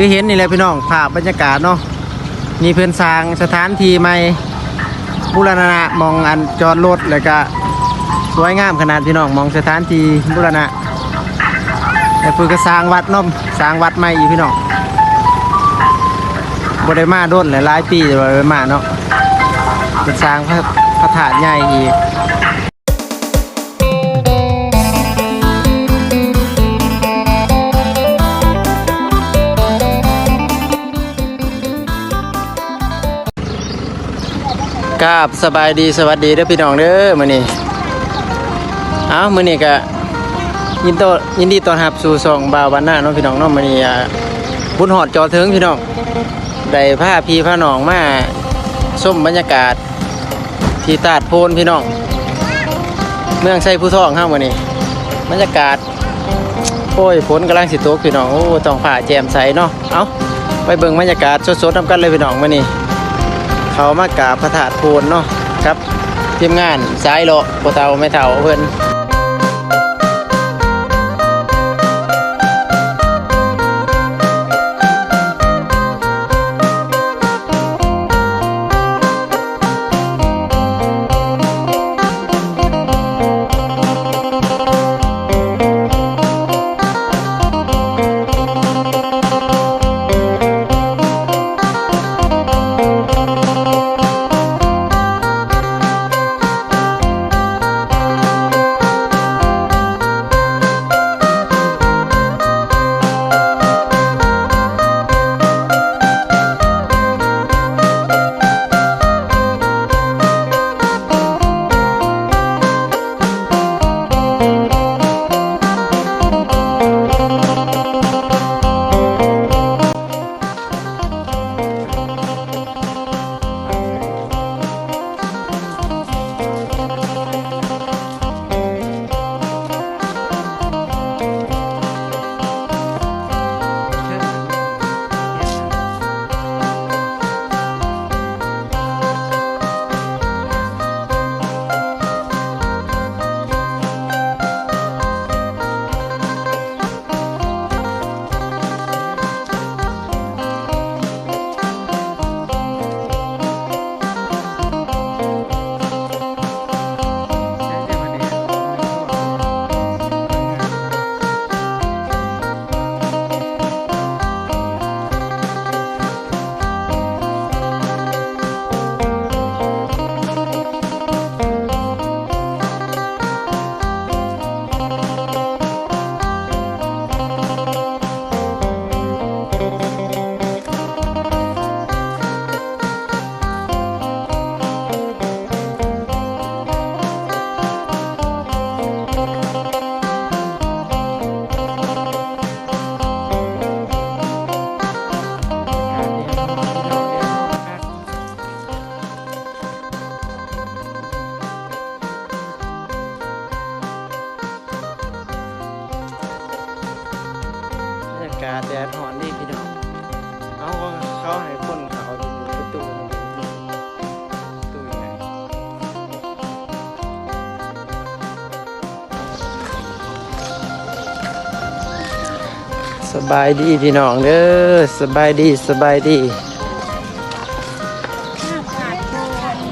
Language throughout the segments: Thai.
คือเห็นนี่แหละพี่น้องภาพบรรยากาศเนาะมีเพื่อนสร้างสถานที่ใหม่บูรณะมองอันจอดรถแล้วก็สวยงามขนาดพี่น้องมองสถานที่บูรณะแต่พื่นก็สร้างวัดเนาะสร้างวัดใหม่อีกพี่น้องบได้มาโด้นหลายปีแต่ว่าได้มาเนาะเป็นสร้างพระพระธาตุใหญ่อีก กราบสบายดีสวัสดีเด้อพี่น้องเด้อมื้อนี้เอ้ามื้อนี้ก็ยินต้อนยินดีต้อนรับสู่ช่องบ่าวบ้านหน้าเนาะพี่น้องเนาะมื้อนี้อ่าบุญหอดจอถึงพี่น้องได้พาพี่พาน้องมาชมบรรยากาศ ที่ตาดโพนพี่น้อง เมืองไซผู้ทองเฮามื้อนี้บรรยากาศโอ้ยฝนกำลังสิตกพี่น้องโอ้ต้องผ่าแจ่มใสเนาะเอ้าไปเบิ่งบรรยากาศสดๆนํกันเลยพี่น้องมื้อนี้ เขามากราบพระธาตุโพนเนาะครับทีมงานสายโลโปเตาไม่เท่าเพิ่น สบายดีพี่น้องเด้อสบายดีสบายดี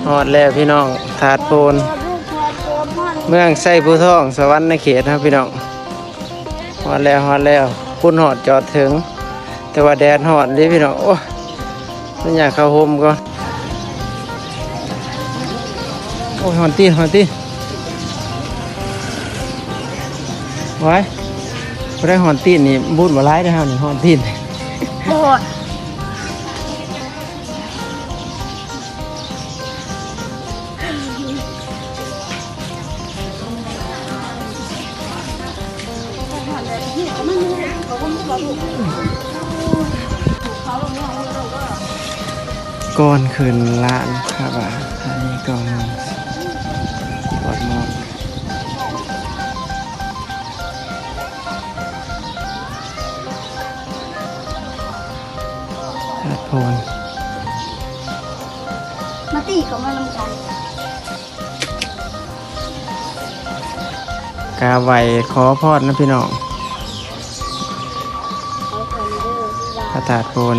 หอดแล้วพี่น้องถาดโพนเมืองไส้ผู้ท่องสวรรค์ในเขตครับพี่น้องหอดแล้วหอดแล้วพุ่นหอดจอดถึง แต่ว่าแดดหอดดิพี่น้องโอ้ไม่อยากเข้าโฮมก่อนโอ้ยหอนตีหอนตีไว้ ได้หอนตีนนี่บูดมาไล่ได้อฮะนี่หอนตีนโอ้ยก่อนขึ้นลานครับอะอันนี้ก่อน น มาตีกับมาลำกันกาไหวขอพอดนะพี่น้องเขาคนเด้อที่ว่าขอระถาดโพน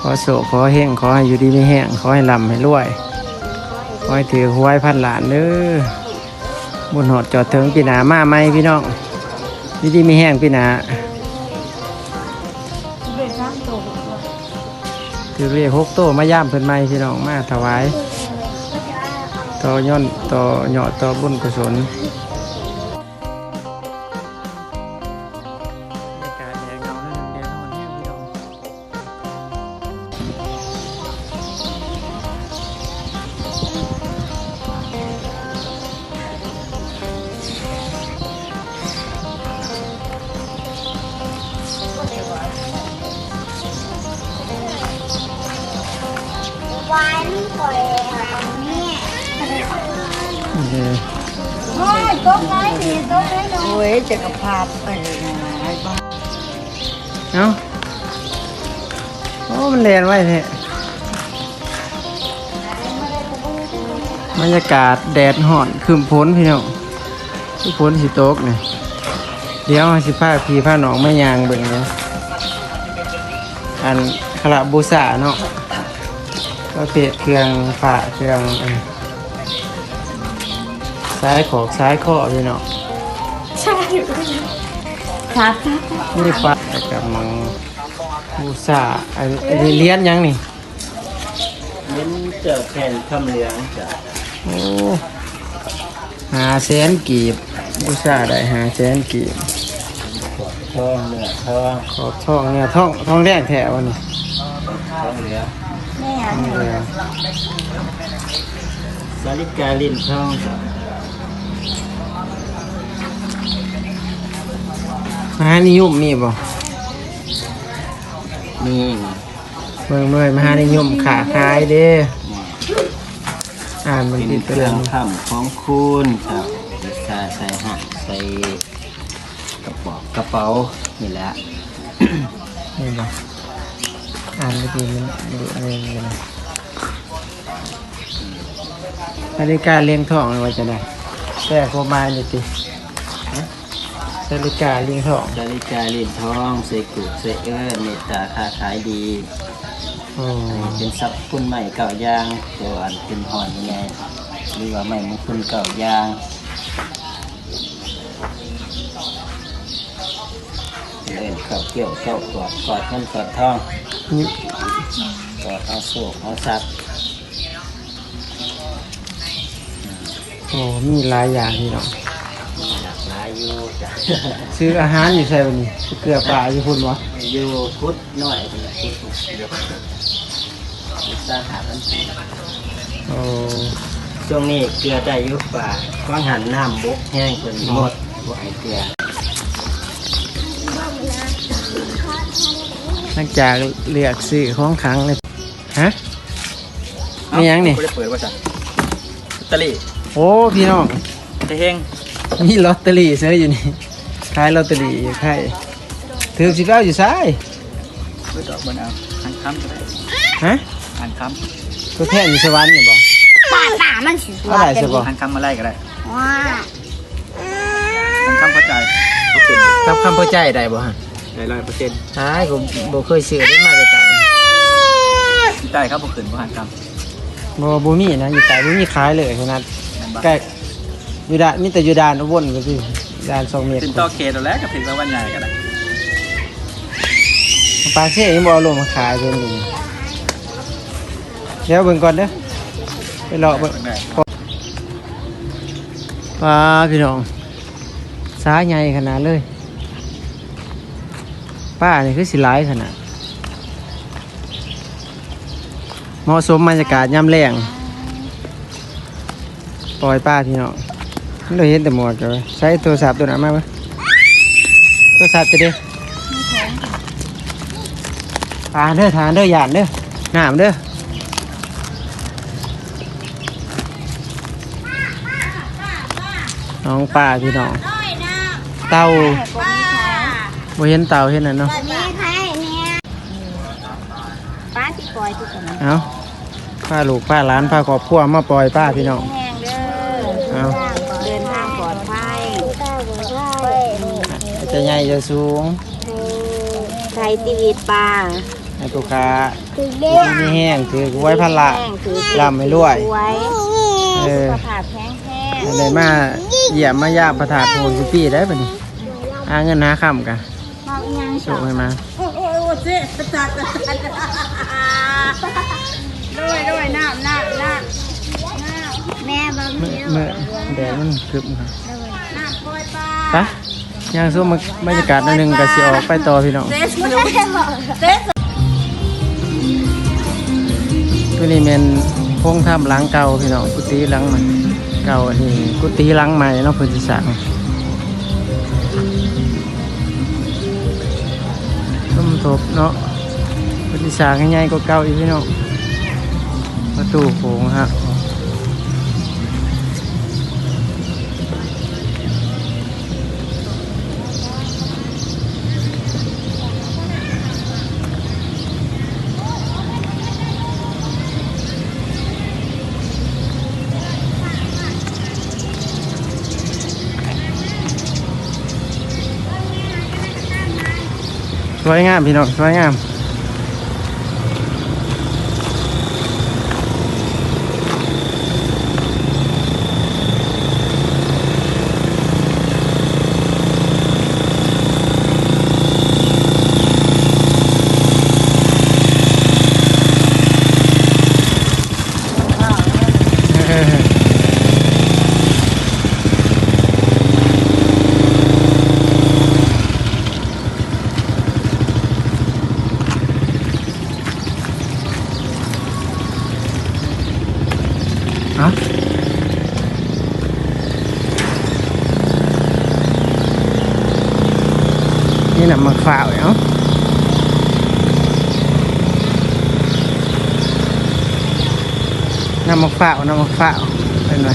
ขอโศกขอเฮงขอให้อยู่ดีไม่แห้งขอให้ลำให้รวย ขอให้ถือหวยพันหลานเด้อบุญหอดจอดถึงปีหนามาไหมพี่น้องอยู่ดีไม่แห้งปีหนา คือเรียกหกโตมาย่ามเพิ่นไม่พี่น้องมาถวายต่อย่อนต่อเหยาะต่อบุญกุศล โอ้ยต้น้อยนี่ต้น้อยน้อยโอ้ยจะกระพาบไปนะไอ้บ้าเอ้าโอ้ มันแรงไว้แท้บรรยากาศแดดห่อนคืมพ้นพี่น้องคือพ้นสิตกเนี่ยเดี๋ยวสิพาพี่พาหนองไม่ยางเบิ่งเลยอันคาราบูซาเนาะ ก็เปเครื่องฝาเครื่องอันซ้ายขอกซ้ายข้อพี่น้องครับนี่ปลากับมังบูซาอันอันนี้เลี้ยนยังนี่เน้นเจอแผ่นคำเหลืองจ้ะโอ้หาแสนกีบบูซาได้หาแสนกีบทองเนื้อทองขอบทองเนี่ยท่องท่องแดงแถวนี่ทองเหลือง สาลิกาลิ้นทองจ้ะมหานิยมมีบ่นี่เมืองเมื่อยมหานิยมขาขายเด้อ่านมันเป็นติดเคไปรื่แล้อวงทำของคุณครับใส่ใส่หักใส่กระเป๋ากระเป๋านี่แหละนี่บ่ อ่านไม่ดีมันดูอะไรกันนะนาฬิกาเลี้ยงทองเลยว่าจะได้แต่โคมานี่ตินาฬิกาเลี้ยงทองสาลิกาลิ้นทองใส่กุใส่เอิ้นเมตตาค้าขายดีโอ้เป็นทรัพย์คุณใหม่เก่ายางตัวอันเป็นหอนยังไงหรือว่าใหม่มงคลเก่ายางเล่นเข้าเกี่ยวเข้ากอดกอดเงินกอดทองนี่ กอดเอาโศกเอาทรัพย์โอ้มีหลายอย่างนี่เนาะหลากหลายอยู่จ้ะซื้ออาหารอยู่ใส่วันนี้เกลือปลาอยู่พุ่นวะอยู่พุทธหน่อยเป็นพุทธเดียวมีสาขาพันธุ์โอ้ช่วงนี้เกลือได้อยุบป่าว่างหันน้ำบุกแห้งจนหมดบ่ให้เกลือ ลังจากเลือกซื้อของขลังเลยฮะมีหยังนี่ไม่ได้เปิดว่าจ้ะลอตเตอรี่โอ้พี่น้อง เฮงมีลอตเตอรี่ซื้ออยู่นี่ขายลอตเตอรี่อยู่ใครถือสิบเก้าอยู่ซ้ายไม่ดอกบนเอาหันค้ำก็ได้ฮะหันค้ตัวแทนอยู่สวรรค์นี่บ่ปาตามันสิเท่าไหร่สิบ่ำหันค้ำมาไล่ก็ได้ว้าหันค้ำเข้าใจโอเคกับคำพอใจได้บ่ฮะ ได้ร้อยเปอร์เซ็นต์ตายผมบ่เคยซื้อได้มาแต่ตายได้ครับผมขึ้นว่าหันค้บ่บ่มีนะอยู่ตายบ่มีขายเลยขนาดำใกล้อยู่ด้านมีแต่อยู่ด้านอุบลก็คือด้านสองเมตรเป็นต่อเคสแล้วก็ถึงวันใหญ่กันนะปลาเช่ยังบ่เอาลงมาขายเพิ่นอยู่เดี๋ยวเบิ่งก่อนเด้อไปรอเบิ่งได้ปลาพี่น้องสาใหญ่ขนาดเลย ป้านี่คือสิหลายขนาดเหมาะสมบรรยากาศย่ำแรงปล่อยป้าพี่น้องเราเห็นแต่หมวกเลยใช้โทรศัพท์ตัวไหนมาปะโทรศัพท์จะด้ปลาเด้อทานเด้อหยาดเด้อหน้ำเด้อน้องป้าพี่น้องเต่า บ่เห็นเต่าเห็นนั่นเนาะมีใครเนี่ยป้าที่ปล่อยทุกคนเอาป้าลูกป้าหลานป้าครอบครัวมาปล่อยป้าพี่น้องแห้งเด้อเอาเดินทางปลอดภัยจะใหญ่จะสูงเไทยตีวีปลาให้ลูกค้าถือที่เล่นี่แห้งถือไว้พันละแห้งถือลำไม่รวยไว้เออสุขภาพแข็งแรงอะไรมาเยี่ยมมายามประทานโพนสุปี้ได้ปะนี่หาเงินหาคำกันเมาอีหยัง ส่งให้มาโอ้โอ้เจ๊ประจัดประจัดด้วยด้วยน้ำน้ำน้ำแม่บางเมื่อทีเมื่อแดดมันคึบครับน้ำปล่อยปลาไปย่างสู้มาบรรยากาศอันหนึงกับสิออกไปต่อพี่น้องเจ๊เจ๊ตัวนี้เป็นพงถ้ำหล้างเก่าพี่น้องกุฏิหล้างใหม่เก่าอันนี้กุฏิหล้างใหม่เนาะเพื้นที่สร้าง ทบเนาะเพื้นที่สางง่ายๆก็เก่าอีกพี่น้องประตูโขงฮะ วยงามพี่น้องสวยงาม มักฝ่าวเนาะน้ำมักฝ่าวน้ำมักฝ่าวเป็นไง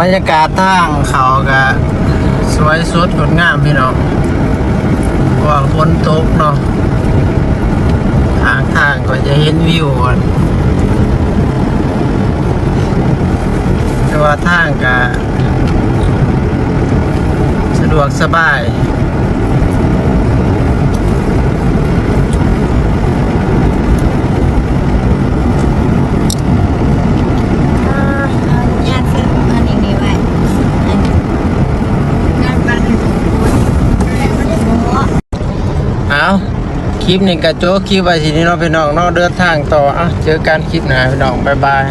บรรยากาศทางเขาก็สวยสดงดงามพี่น้องว่าฝนตกเนาะทางทางก็จะเห็นวิวก่นแต่ว่าทางก็สะ ดวกสบายญาติซื้ออันนี้นี่ไว้อันนี้งานบ้านหนึ่งคนโอ้เอาคลิปนี้กระโจกคลิปไว้ทีนี้เนาะพี่น้องเนาะเดินทางต่ออะเจอกันคลิปหน้าพี่น้อง บ๊ายบาย